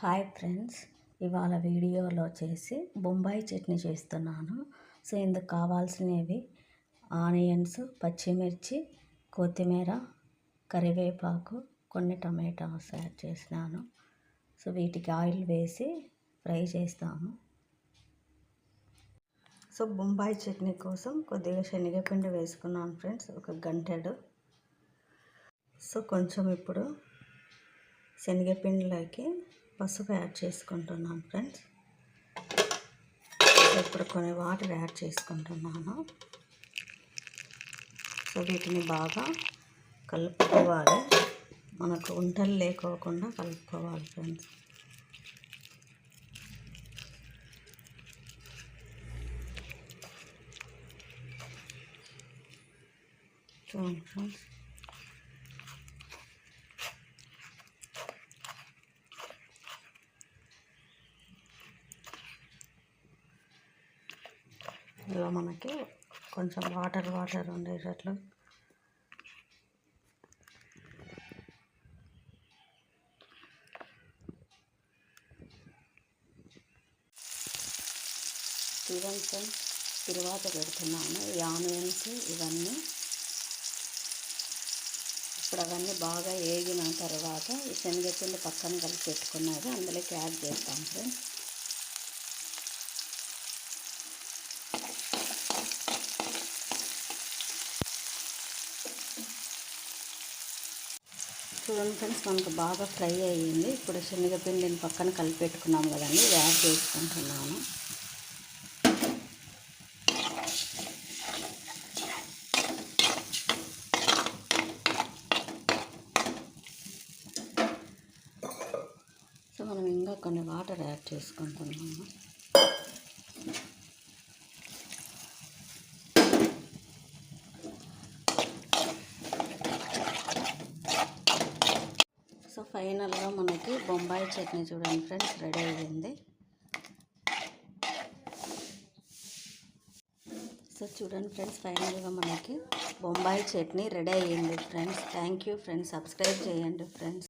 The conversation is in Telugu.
హాయ్ ఫ్రెండ్స్ ఇవాళ వీడియోలో చేసి బొంబాయి చట్నీ చేస్తున్నాను. సో ఇందుకు కావాల్సినవి ఆనియన్స్ పచ్చిమిర్చి కొత్తిమీర కరివేపాకు కొన్ని టమాటాస్ యాడ్ చేసినాను సో వీటికి ఆయిల్ వేసి ఫ్రై చేస్తాము. సో బొంబాయి చట్నీ కోసం కొద్దిగా శనగపిండి వేసుకున్నాను ఫ్రెండ్స్ ఒక గంటెడు. సో కొంచెం ఇప్పుడు శనగపిండిలోకి పసుపు యాడ్ చేసుకుంటున్నాను ఫ్రెండ్స్. ఇప్పుడు కొన్ని వాటర్ యాడ్ చేసుకుంటున్నాను. సో వీటిని బాగా కలుపుకోవాలి. మనకు ఉంటలు లేకోకుండా కలుపుకోవాలి ఫ్రెండ్స్. చూడండి ఫ్రెండ్స్. ఇలా మనకి కొంచెం వాటర్ వాటర్ ఉండేటట్లు. చూడండి ఫ్రెండ్స్ తిరువాత పెడుతున్నాను. ఈ ఆనియన్స్ ఇవన్నీ ఇప్పుడు అవన్నీ బాగా వేగిన తర్వాత ఈ శనగపిండి పక్కన కలిపి పెట్టుకున్నది అందులోకి యాడ్ చేస్తాం ఫ్రెండ్స్ చూడండి ఫ్రెండ్స్ మనకు బాగా ఫ్రై అయ్యింది. ఇప్పుడు శనగపిండిని పక్కన కలిపెట్టుకున్నాం కదండి ఇది యాడ్ చేసుకుంటున్నాను. సో మనం ఇంకా కొన్ని వాటర్ యాడ్ చేసుకుంటున్నాము సో ఫైనల్గా మనకి బొంబాయి చట్నీ చూడండి ఫ్రెండ్స్ రెడీ అయ్యింది. సో చూడండి ఫ్రెండ్స్ ఫైనల్గా మనకి బొంబాయి చట్నీ రెడీ అయ్యింది friends. Thank you friends subscribe చేయండి ఫ్రెండ్స్.